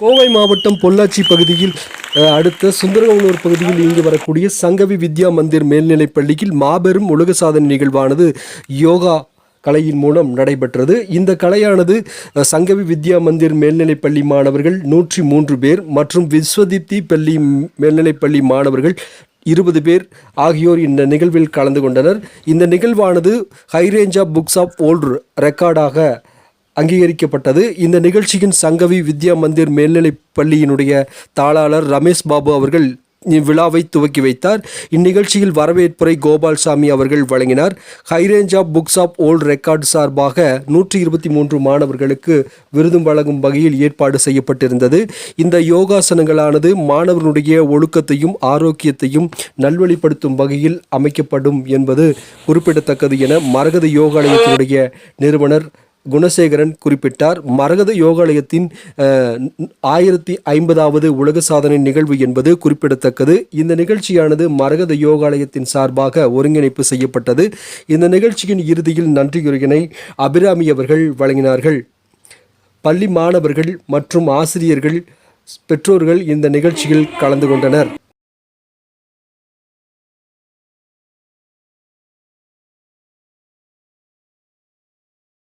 கோவை மாவட்டம் பொள்ளாச்சி பகுதியில் அடுத்த சுந்தரகவுனூர் பகுதியில் இங்கு வரக்கூடிய சங்கவி வித்யா மந்திர் மேல்நிலைப் பள்ளியில் மாபெரும் உலக சாதனை நிகழ்வானது யோகா கலையின் மூலம் நடைபெற்றது. இந்த கலையானது சங்கவி வித்யா மந்திர் மேல்நிலைப் பள்ளி மாணவர்கள் நூற்றி மூன்று பேர் மற்றும் விஸ்வதீப்தி பள்ளி மேல்நிலைப் பள்ளி மாணவர்கள் இருபது பேர் ஆகியோர் இந்த நிகழ்வில் கலந்து கொண்டனர். இந்த நிகழ்வானது high range of books of old ரெக்கார்டாக அங்கீகரிக்கப்பட்டது. இந்த நிகழ்ச்சியின் சங்கவி வித்யா மந்திர் மேல்நிலைப் பள்ளியினுடைய தாளாளர் ரமேஷ் பாபு அவர்கள் இவ்விழாவை துவக்கி வைத்தார். இந்நிகழ்ச்சியில் வரவேற்புரை கோபால்சாமி அவர்கள் வழங்கினார். High range of books of old record சார்பாக நூற்றி இருபத்தி மூன்று மாணவர்களுக்கு விருதும் வழங்கும் வகையில் ஏற்பாடு செய்யப்பட்டிருந்தது. இந்த யோகாசனங்களானது மாணவர்களுடைய ஒழுக்கத்தையும் ஆரோக்கியத்தையும் நல்வழிப்படுத்தும் வகையில் அமைக்கப்படும் என்பது குறிப்பிடத்தக்கது என மரகத யோகாலயத்தினுடைய நிறுவனர் குணசேகரன் குறிப்பிட்டார் மரகத யோகாலயத்தின் ஆயிரத்தி ஐம்பதாவது உலக சாதனை நிகழ்வு என்பது குறிப்பிடத்தக்கது. இந்த நிகழ்ச்சியானது மரகத யோகாலயத்தின் சார்பாக ஒருங்கிணைப்பு செய்யப்பட்டது. இந்த நிகழ்ச்சியின் இறுதியில் நன்றியுரையினை அபிராமி அவர்கள் வழங்கினார்கள். பள்ளி மாணவர்கள் மற்றும் ஆசிரியர்கள் பெற்றோர்கள் இந்த நிகழ்ச்சியில் கலந்து கொண்டனர்.